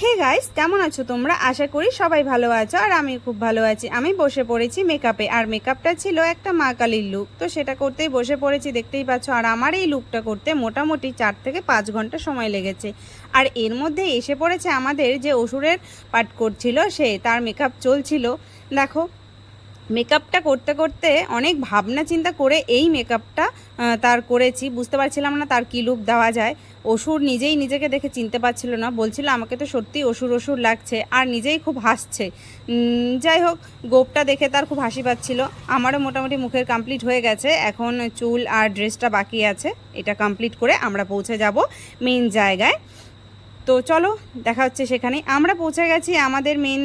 Hey guys কেমন আছো তোমরা? আশা করি সবাই ভালো আছো আর আমি খুব ভালো আছি। আমি বসে পড়েছি মেকআপে আর মেকআপটা ছিল একটা মা কালীর লুক তো সেটা করতেই বসে পড়েছি, দেখতেই পাচ্ছ। আর আমার এই লুকটা করতে মোটামুটি চার থেকে পাঁচ ঘণ্টা সময় লেগেছে। আর এর মধ্যে এসে পড়েছে আমাদের যে অসুরের পাঠ করছিল সে, তার মেকআপ চলছিল। দেখো মেকআপটা করতে করতে অনেক ভাবনা চিন্তা করে এই মেকআপটা তার করেছি। বুঝতে পারছিলাম না তার কী লুক দেওয়া যায়। অসুর নিজেই নিজেকে দেখে চিনতে পারছিল না। বলছিল, আমাকে তো সত্যি অসুর অসুর লাগছে। আর নিজেই খুব হাসছে। যাই হোক, গোপটা দেখে তার খুব হাসি পাচ্ছিল। আমারও মোটামুটি মুখের কমপ্লিট হয়ে গেছে। এখন চুল আর ড্রেসটা বাকি আছে। এটা কমপ্লিট করে আমরা পৌঁছে যাব মেন জায়গায়। তো চলো, দেখা হচ্ছে সেখানে আমরা পৌঁছে গেছি, আমাদের মেন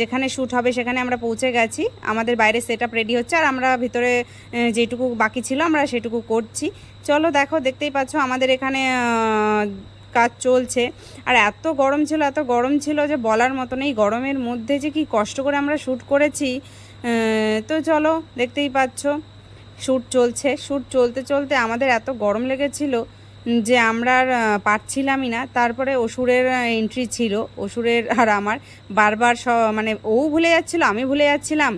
যেখানে শ্যুট হবে সেখানে আমরা পৌঁছে গেছি। আমাদের বাইরে সেট রেডি হচ্ছে আর আমরা ভিতরে যেটুকু বাকি ছিল আমরা সেটুকু করছি। চলো দেখো, দেখতেই পাচ্ছ আমাদের এখানে কাজ চলছে। আর এত গরম ছিল, এত গরম ছিল যে বলার মতো নেই। গরমের মধ্যে যে কি কষ্ট করে আমরা শ্যুট করেছি তো চলো, দেখতেই পাচ্ছ। শ্যুট চলছে শ্যুট চলতে চলতে আমাদের এত গরম লেগেছিল। যে আমরা আর পারছিলামই না। তারপরে অসুরের এন্ট্রি ছিল। অসুরের আর আমার। বারবার স মানে ও ভুলে যাচ্ছিল, আমি ভুলে যাচ্ছিলাম।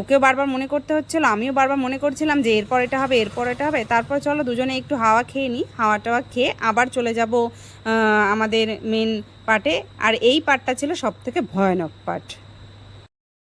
ওকেও বারবার মনে করতে হচ্ছিল, আমিও বারবার মনে করছিলাম যে এরপর এটা হবে, এরপর এটা হবে। তারপর চলো দুজনে একটু হাওয়া খেয়ে নিই হাওয়া টাওয়া খেয়ে আবার চলে যাব আমাদের মেন পার্টে আর এই পার্টটা ছিল সব থেকে ভয়ানক পার্ট